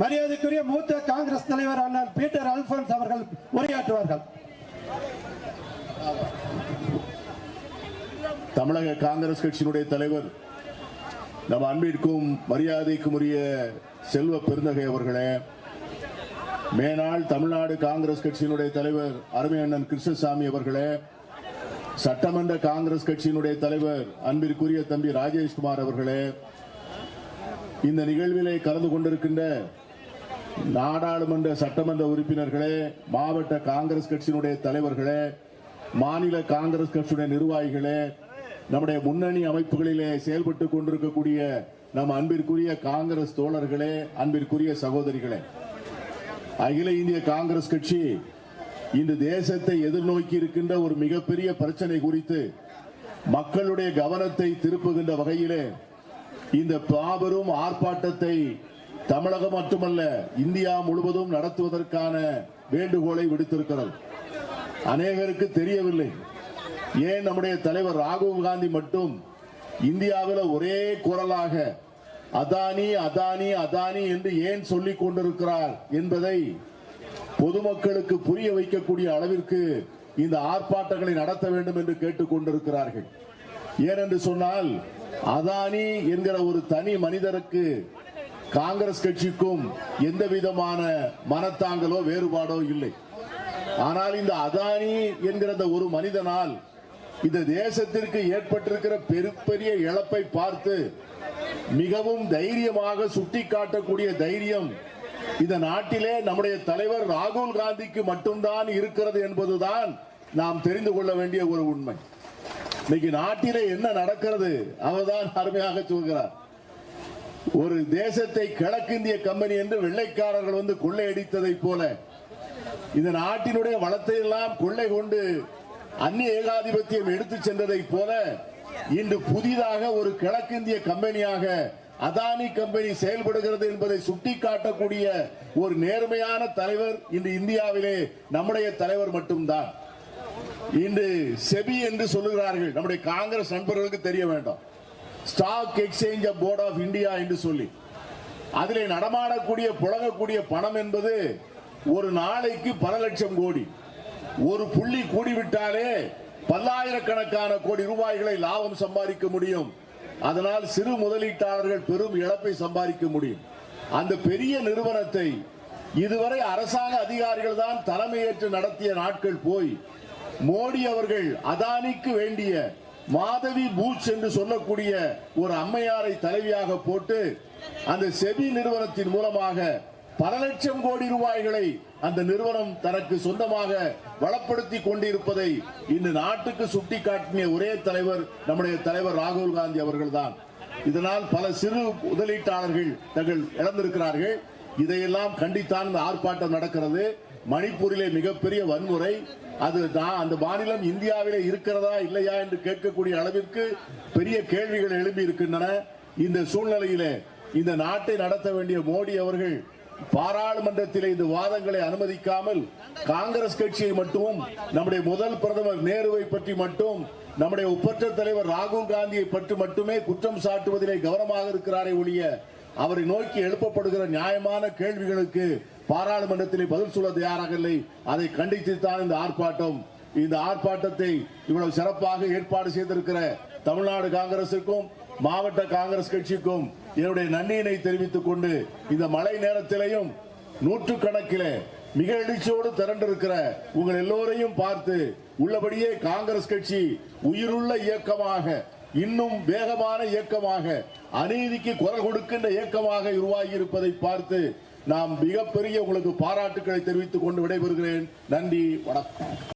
மரியாதைக்குரிய மூத்த காங்கிரஸ் தலைவர் அண்ணன் பீட்டர் அல்போன்ஸ் அவர்கள் உரையாற்றுவார்கள். தமிழக காங்கிரஸ் கட்சியினுடைய தலைவர் நம் அன்பிற்கும் மரியாதைக்கும் உரிய செல்வ பெருந்தகை அவர்களே மேனாள் தமிழ்நாடு காங்கிரஸ் கட்சியினுடைய தலைவர் அருமை அண்ணன் கிருஷ்ணசாமி அவர்களே சட்டமன்ற காங்கிரஸ் கட்சியினுடைய தலைவர் அன்பிற்குரிய தம்பி ராஜேஷ்குமார் அவர்களே இந்த நிகழ்விலே கலந்து கொண்டிருக்கின்ற நாடாளுமன்ற சட்டமன்ற உறுப்பினர்களே மாவட்ட காங்கிரஸ் கட்சியினுடைய தலைவர்களே மாநில காங்கிரஸ் கட்சியுடைய நிர்வாகிகளே நம்முடைய முன்னணி அமைப்புகளிலே செயல்பட்டு கொண்டிருக்கக்கூடிய நம் அன்பிற்குரிய காங்கிரஸ் தோழர்களே அன்பிற்குரிய சகோதரிகளே. அகில இந்திய காங்கிரஸ் கட்சி இந்த தேசத்தை எதிர்நோக்கி இருக்கின்ற ஒரு மிகப்பெரிய பிரச்சனை குறித்து மக்களுடைய கவனத்தை திருப்புகின்ற வகையிலே இந்த பாபரும் ஆர்ப்பாட்டத்தை தமிழகம் மட்டுமல்ல இந்தியா முழுவதும் நடத்துவதற்கான வேண்டுகோளை விடுத்திருக்கிறது. அநேகருக்கு தெரியவில்லை. ஏன் நம்முடைய தலைவர் ராகுல் காந்தி மட்டும் இந்தியாவில் ஒரே குரலாக அதானி அதானி அதானி என்று ஏன் சொல்லிக் கொண்டிருக்கிறார் என்பதை பொதுமக்களுக்கு புரிய வைக்கக்கூடிய அளவிற்கு இந்த ஆர்ப்பாட்டங்களை நடத்த வேண்டும் என்று கேட்டுக் கொண்டிருக்கிறார்கள். ஏனென்று சொன்னால் அதானி என்கிற ஒரு தனி மனிதருக்கு காங்கிரஸ் கட்சிக்கும் எந்த விதமான மனத்தாங்கலோ வேறுபாடோ இல்லை. ஆனால் இந்த அதானி என்கிற ஒரு மனிதனால் இந்த தேசத்திற்கு ஏற்பட்டிருக்கிற பெருப்பெரிய இழப்பை பார்த்து மிகவும் தைரியமாக சுட்டிக்காட்டக்கூடிய தைரியம் இந்த நாட்டிலே நம்முடைய தலைவர் ராகுல் காந்திக்கு மட்டும்தான் இருக்கிறது என்பதுதான் நாம் தெரிந்து கொள்ள வேண்டிய ஒரு உண்மை. இன்னைக்கு நாட்டிலே என்ன நடக்கிறது அவர்தான் அருமையாக சொல்கிறார். ஒரு தேசத்தை கிழக்கிந்திய கம்பெனி என்று வெள்ளைக்காரர்கள் வந்து கொள்ளையடித்ததை போல இந்த நாட்டினுடைய வளத்தை எல்லாம் கொள்ளை கொண்டு அந்நிய ஏகாதிபத்தியம் எடுத்து சென்றதை போல இன்று புதிதாக ஒரு கிழக்கிந்திய கம்பெனியாக அதானி கம்பெனி செயல்படுகிறது என்பதை சுட்டிக்காட்டக்கூடிய ஒரு நேர்மையான தலைவர் இன்று இந்தியாவிலே நம்முடைய தலைவர் மட்டும்தான். இன்று செபி என்று சொல்லுகிறார்கள். நம்முடைய காங்கிரஸ் நண்பர்களுக்கு தெரிய வேண்டும். Stock exchange board of India என்று சொல்லி. அதில் நடமாடக்கூடிய புழங்கக்கூடிய பணம் என்பது ஒரு நாளைக்கு பல லட்சம் கோடி. ஒரு புள்ளி கூடிவிட்டாலே பல்லாயிரக்கணக்கான கோடி ரூபாய்களை லாபம் சம்பாதிக்க முடியும். அதனால் சிறு முதலீட்டாளர்கள் பெரும் இழப்பை சம்பாதிக்க முடியும். அந்த பெரிய நிறுவனத்தை இதுவரை அரசாங்க அதிகாரிகள் தான் தலைமையேற்று நடத்திய நாட்கள் போய் மோடி அவர்கள் அதானிக்கு வேண்டிய மாதவி பூச் என்று சொல்லக்கூடிய ஒரு அம்மையாரை தலைவியாக போட்டு அந்த செபி நிறுவனத்தின் மூலமாக பல லட்சம் கோடி ரூபாய்களை அந்த நிறுவனம் தனக்கு சொந்தமாக வளப்படுத்தி கொண்டிருப்பதை இன்று நாட்டுக்கு சுட்டிக்காட்டிய ஒரே தலைவர் நம்முடைய தலைவர் ராகுல் காந்தி அவர்கள்தான். இதனால் பல சிறு முதலீட்டாளர்கள் தங்கள் இழந்திருக்கிறார்கள். இதையெல்லாம் கண்டித்தான் இந்த ஆர்ப்பாட்டம் நடக்கிறது. மணிப்பூரிலே மிகப்பெரிய வன்முறை. அது தான் அந்த மாநிலம் இந்தியாவிலே இருக்கிறதா இல்லையா என்று கேட்கக்கூடிய அளவிற்கு பெரிய கேள்விகள் எழுப்பி இருக்கின்றன. இந்த சூழ்நிலையிலே இந்த நாட்டை நடத்த வேண்டிய மோடி அவர்கள் பாராளுமன்றத்தில் இந்த வாதங்களை அனுமதிக்காமல் காங்கிரஸ் கட்சியை மட்டும் நம்முடைய முதல் பிரதமர் நேருவை பற்றி மட்டும் நம்முடைய ஒப்பற்ற தலைவர் ராகுல் காந்தியை பற்றி மட்டுமே குற்றம் சாட்டுவதிலே கவனமாக இருக்கிறாரே ஒழிய அவரை நோக்கி எழுப்பப்படுகிற நியாயமான கேள்விகளுக்கு பாராளுமன்றத்திலே பதில் சொல்ல தயாராக இல்லை. அதை கண்டித்துத்தான் இந்த ஆர்ப்பாட்டம். இந்த ஆர்ப்பாட்டத்தை இவ்வளவு சிறப்பாக ஏற்பாடு செய்திருக்கிற தமிழ்நாடு காங்கிரசுக்கும் மாவட்ட காங்கிரஸ் கட்சிக்கும் என்னுடைய நன்றியினை தெரிவித்துக் கொண்டு இந்த மழை நேரத்திலையும் நூற்று கணக்கிலே மிக எழுச்சியோடு திரண்டிருக்கிற உங்கள் எல்லோரையும் பார்த்து உள்ளபடியே காங்கிரஸ் கட்சி உயிருள்ள இயக்கமாக இன்னும் வேகமான இயக்கமாக அநீதிக்கு குரல் கொடுக்கின்ற இயக்கமாக உருவாகி இருப்பதை பார்த்து நாம் மிகப்பெரிய உங்களுக்கு பாராட்டுக்களை தெரிவித்துக் கொண்டு விடைபெறுகிறேன். நன்றி வணக்கம்.